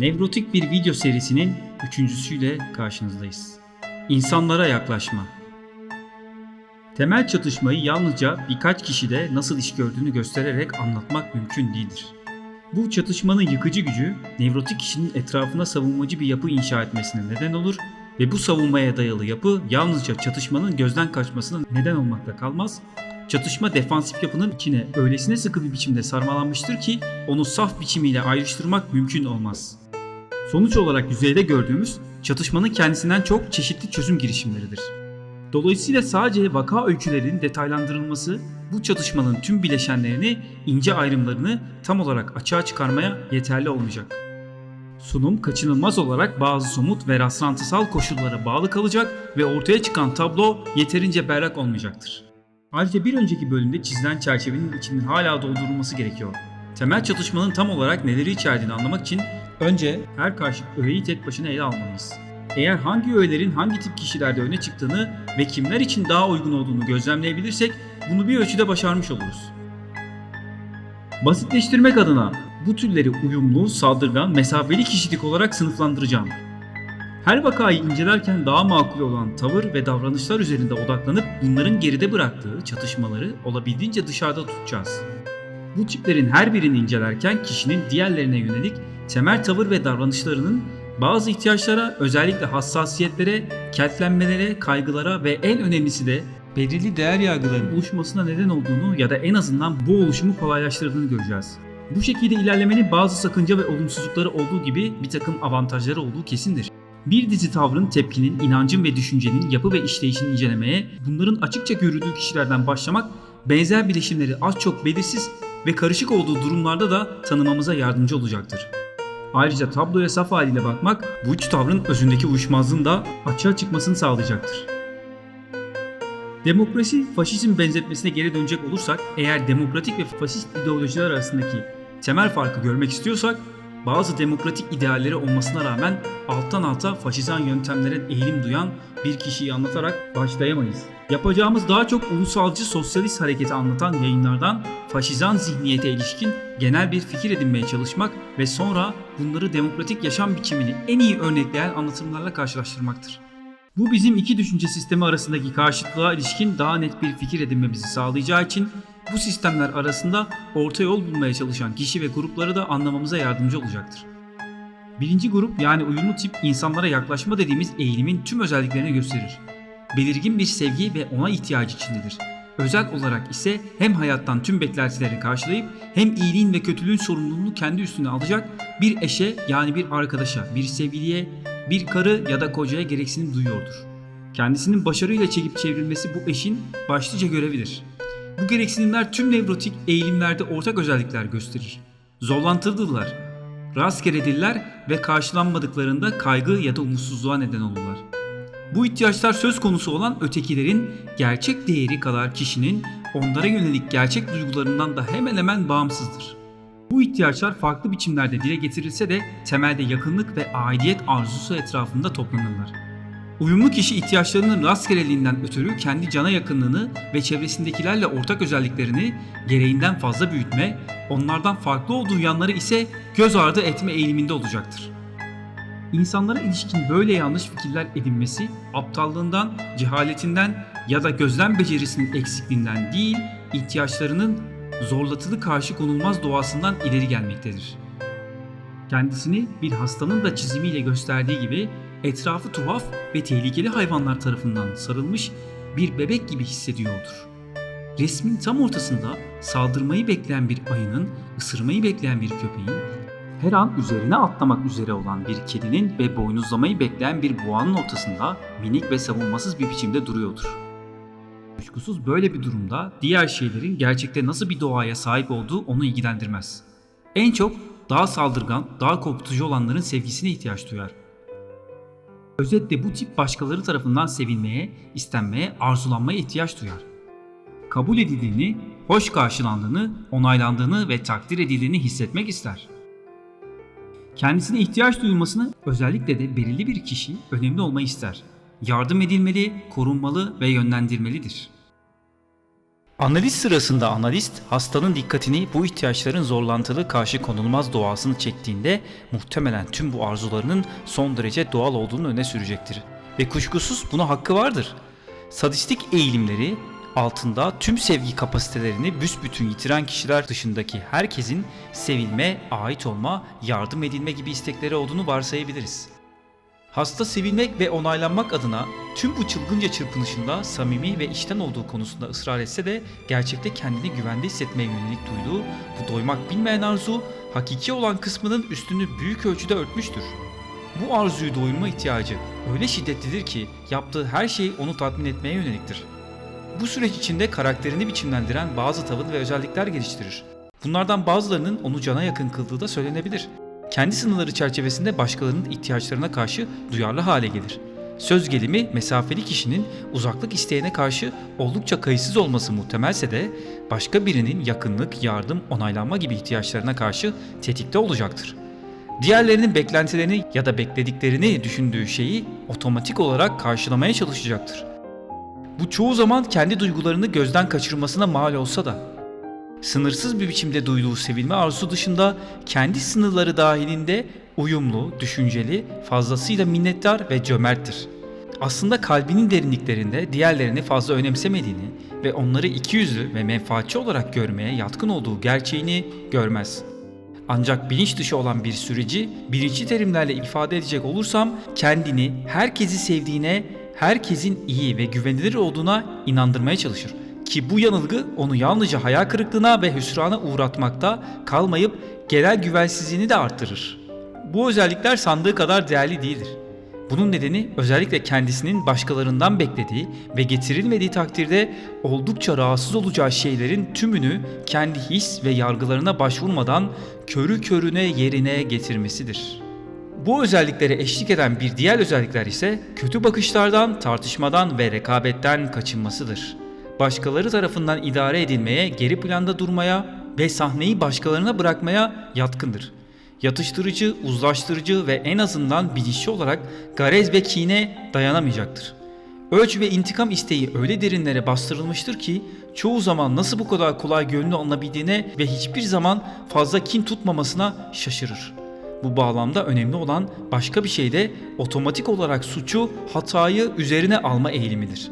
Nevrotik bir video serisinin üçüncüsüyle karşınızdayız. İnsanlara yaklaşma. Temel çatışmayı yalnızca birkaç kişide nasıl iş gördüğünü göstererek anlatmak mümkün değildir. Bu çatışmanın yıkıcı gücü nevrotik kişinin etrafına savunmacı bir yapı inşa etmesine neden olur ve bu savunmaya dayalı yapı yalnızca çatışmanın gözden kaçmasına neden olmakla kalmaz, çatışma defansif yapının içine öylesine sıkı bir biçimde sarmalanmıştır ki onu saf biçimiyle ayrıştırmak mümkün olmaz. Sonuç olarak yüzeyde gördüğümüz çatışmanın kendisinden çok çeşitli çözüm girişimleridir. Dolayısıyla sadece vaka öykülerinin detaylandırılması bu çatışmanın tüm bileşenlerini, ince ayrımlarını tam olarak açığa çıkarmaya yeterli olmayacak. Sunum kaçınılmaz olarak bazı somut ve rastlantısal koşullara bağlı kalacak ve ortaya çıkan tablo yeterince berrak olmayacaktır. Ayrıca bir önceki bölümde çizilen çerçevenin içinin hala doldurulması gerekiyor. Temel çatışmanın tam olarak neleri içerdiğini anlamak için önce her karşı öğeyi tek başına ele almalıyız. Eğer hangi öğelerin hangi tip kişilerde öne çıktığını ve kimler için daha uygun olduğunu gözlemleyebilirsek bunu bir ölçüde başarmış oluruz. Basitleştirmek adına bu türleri uyumlu, saldırgan, mesafeli kişilik olarak sınıflandıracağım. Her vakayı incelerken daha makul olan tavır ve davranışlar üzerinde odaklanıp bunların geride bıraktığı çatışmaları olabildiğince dışarıda tutacağız. Bu tiplerin her birini incelerken kişinin diğerlerine yönelik temel tavır ve davranışlarının bazı ihtiyaçlara, özellikle hassasiyetlere, keltlenmelere, kaygılara ve en önemlisi de belirli değer yargılarının oluşmasına neden olduğunu ya da en azından bu oluşumu kolaylaştırdığını göreceğiz. Bu şekilde ilerlemenin bazı sakınca ve olumsuzlukları olduğu gibi bir takım avantajları olduğu kesindir. Bir dizi tavrın, tepkinin, inancın ve düşüncenin yapı ve işleyişini incelemeye, bunların açıkça görüldüğü kişilerden başlamak, benzer bileşimleri az çok belirsiz ve karışık olduğu durumlarda da tanımamıza yardımcı olacaktır. Ayrıca tabloya saf haliyle bakmak bu üç tavrın özündeki uyuşmazlığın da açığa çıkmasını sağlayacaktır. Demokrasi faşizm benzetmesine geri dönecek olursak eğer demokratik ve faşist ideolojiler arasındaki temel farkı görmek istiyorsak bazı demokratik idealleri olmasına rağmen alttan alta faşizan yöntemlere eğilim duyan bir kişiyi anlatarak başlayamayız. Yapacağımız daha çok ulusalcı sosyalist hareketi anlatan yayınlardan faşizan zihniyete ilişkin genel bir fikir edinmeye çalışmak ve sonra bunları demokratik yaşam biçimini en iyi örnekleyen anlatımlarla karşılaştırmaktır. Bu bizim iki düşünce sistemi arasındaki karşıtlığa ilişkin daha net bir fikir edinmemizi sağlayacağı için bu sistemler arasında orta yol bulmaya çalışan kişi ve grupları da anlamamıza yardımcı olacaktır. Birinci grup yani uyumlu tip insanlara yaklaşma dediğimiz eğilimin tüm özelliklerini gösterir. Belirgin bir sevgi ve ona ihtiyacı içindedir. Özel olarak ise hem hayattan tüm beklentileri karşılayıp hem iyiliğin ve kötülüğün sorumluluğunu kendi üstüne alacak bir eşe yani bir arkadaşa, bir sevgiliye, bir karı ya da kocaya gereksinim duyuyordur. Kendisinin başarıyla çekip çevrilmesi bu eşin başlıca görevidir. Bu gereksinimler tüm nevrotik eğilimlerde ortak özellikler gösterir. Zorlantılıdırlar, rastgeledirler ve karşılanmadıklarında kaygı ya da umutsuzluğa neden olurlar. Bu ihtiyaçlar söz konusu olan ötekilerin gerçek değeri kadar kişinin onlara yönelik gerçek duygularından da hemen hemen bağımsızdır. Bu ihtiyaçlar farklı biçimlerde dile getirilse de temelde yakınlık ve aidiyet arzusu etrafında toplanırlar. Uyumlu kişi ihtiyaçlarının rastgeleliğinden ötürü kendi cana yakınlığını ve çevresindekilerle ortak özelliklerini gereğinden fazla büyütme, onlardan farklı olduğu yanları ise göz ardı etme eğiliminde olacaktır. İnsanlara ilişkin böyle yanlış fikirler edinmesi aptallığından, cehaletinden ya da gözlem becerisinin eksikliğinden değil, ihtiyaçlarının zorlatılı karşı konulmaz doğasından ileri gelmektedir. Kendisini bir hastanın da çizimiyle gösterdiği gibi etrafı tuhaf ve tehlikeli hayvanlar tarafından sarılmış bir bebek gibi hissediyordur. Resmin tam ortasında saldırmayı bekleyen bir ayının, ısırmayı bekleyen bir köpeğin, her an üzerine atlamak üzere olan bir kedinin ve boynuzlamayı bekleyen bir boğanın ortasında minik ve savunmasız bir biçimde duruyordur. Kuşkusuz böyle bir durumda diğer şeylerin gerçekte nasıl bir doğaya sahip olduğu onu ilgilendirmez. En çok daha saldırgan, daha korkutucu olanların sevgisine ihtiyaç duyar. Özetle bu tip başkaları tarafından sevilmeye, istenmeye, arzulanmaya ihtiyaç duyar. Kabul edildiğini, hoş karşılandığını, onaylandığını ve takdir edildiğini hissetmek ister. Kendisine ihtiyaç duyulmasını özellikle de belirli bir kişi önemli olmayı ister. Yardım edilmeli, korunmalı ve yönlendirmelidir. Analiz sırasında analist hastanın dikkatini bu ihtiyaçların zorlantılı karşı konulmaz doğasını çektiğinde muhtemelen tüm bu arzularının son derece doğal olduğunu öne sürecektir. Ve kuşkusuz buna hakkı vardır. Sadistik eğilimleri altında tüm sevgi kapasitelerini büsbütün yitiren kişiler dışındaki herkesin sevilme, ait olma, yardım edilme gibi istekleri olduğunu varsayabiliriz. Hasta sevilmek ve onaylanmak adına tüm bu çılgınca çırpınışında samimi ve içten olduğu konusunda ısrar etse de gerçekte kendini güvende hissetmeye yönelik duyduğu bu doymak bilmeyen arzu hakiki olan kısmının üstünü büyük ölçüde örtmüştür. Bu arzuyu doyurma ihtiyacı öyle şiddetlidir ki yaptığı her şey onu tatmin etmeye yöneliktir. Bu süreç içinde karakterini biçimlendiren bazı tavır ve özellikler geliştirir. Bunlardan bazılarının onu cana yakın kıldığı da söylenebilir. Kendi sınırları çerçevesinde başkalarının ihtiyaçlarına karşı duyarlı hale gelir. Söz gelimi mesafeli kişinin uzaklık isteğine karşı oldukça kayıtsız olması muhtemelse de başka birinin yakınlık, yardım, onaylanma gibi ihtiyaçlarına karşı tetikte olacaktır. Diğerlerinin beklentilerini ya da beklediklerini düşündüğü şeyi otomatik olarak karşılamaya çalışacaktır. Bu çoğu zaman kendi duygularını gözden kaçırmasına mal olsa da sınırsız bir biçimde duyduğu sevilme arzusu dışında kendi sınırları dahilinde uyumlu, düşünceli, fazlasıyla minnettar ve cömerttir. Aslında kalbinin derinliklerinde diğerlerini fazla önemsemediğini ve onları ikiyüzlü ve menfaatçi olarak görmeye yatkın olduğu gerçeğini görmez. Ancak bilinç dışı olan bir süreci bilinçli terimlerle ifade edecek olursam kendini herkesi sevdiğine, herkesin iyi ve güvenilir olduğuna inandırmaya çalışır. Ki bu yanılgı onu yalnızca hayal kırıklığına ve hüsrana uğratmakta kalmayıp genel güvensizliğini de arttırır. Bu özellikler sandığı kadar değerli değildir. Bunun nedeni özellikle kendisinin başkalarından beklediği ve getirilmediği takdirde oldukça rahatsız olacağı şeylerin tümünü kendi his ve yargılarına başvurmadan körü körüne yerine getirmesidir. Bu özelliklere eşlik eden bir diğer özellikler ise kötü bakışlardan, tartışmadan ve rekabetten kaçınmasıdır. Başkaları tarafından idare edilmeye, geri planda durmaya ve sahneyi başkalarına bırakmaya yatkındır yatıştırıcı, uzlaştırıcı ve en azından bilinçli olarak garez ve kine dayanamayacaktır. Ölç ve intikam isteği öyle derinlere bastırılmıştır ki çoğu zaman nasıl bu kadar kolay gönlü alınabildiğine ve hiçbir zaman fazla kin tutmamasına şaşırır. Bu bağlamda önemli olan başka bir şey de otomatik olarak suçu, hatayı üzerine alma eğilimidir.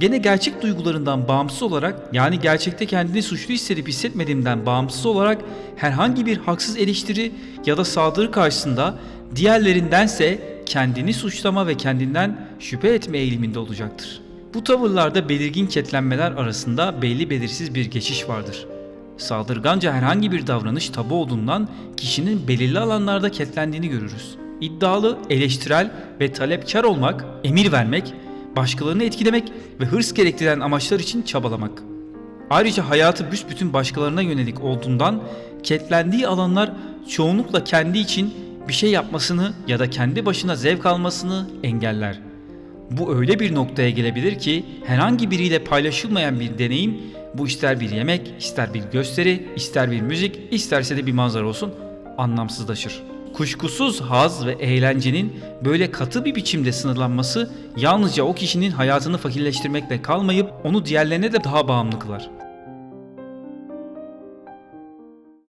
Gene gerçek duygularından bağımsız olarak yani gerçekte kendini suçlu hissedip hissetmediğimden bağımsız olarak herhangi bir haksız eleştiri ya da saldırı karşısında diğerlerindense kendini suçlama ve kendinden şüphe etme eğiliminde olacaktır. Bu tavırlarda belirgin ketlenmeler arasında belli belirsiz bir geçiş vardır. Saldırganca herhangi bir davranış tabu olduğundan kişinin belirli alanlarda ketlendiğini görürüz. İddialı, eleştirel ve talepkar olmak, emir vermek, başkalarını etkilemek ve hırs gerektiren amaçlar için çabalamak. Ayrıca hayatı büsbütün başkalarına yönelik olduğundan ketlendiği alanlar çoğunlukla kendi için bir şey yapmasını ya da kendi başına zevk almasını engeller. Bu öyle bir noktaya gelebilir ki herhangi biriyle paylaşılmayan bir deneyim, bu ister bir yemek, ister bir gösteri, ister bir müzik, isterse de bir manzara olsun, anlamsızlaşır. Kuşkusuz haz ve eğlencenin böyle katı bir biçimde sınırlanması yalnızca o kişinin hayatını fakirleştirmekle kalmayıp onu diğerlerine de daha bağımlı kılar.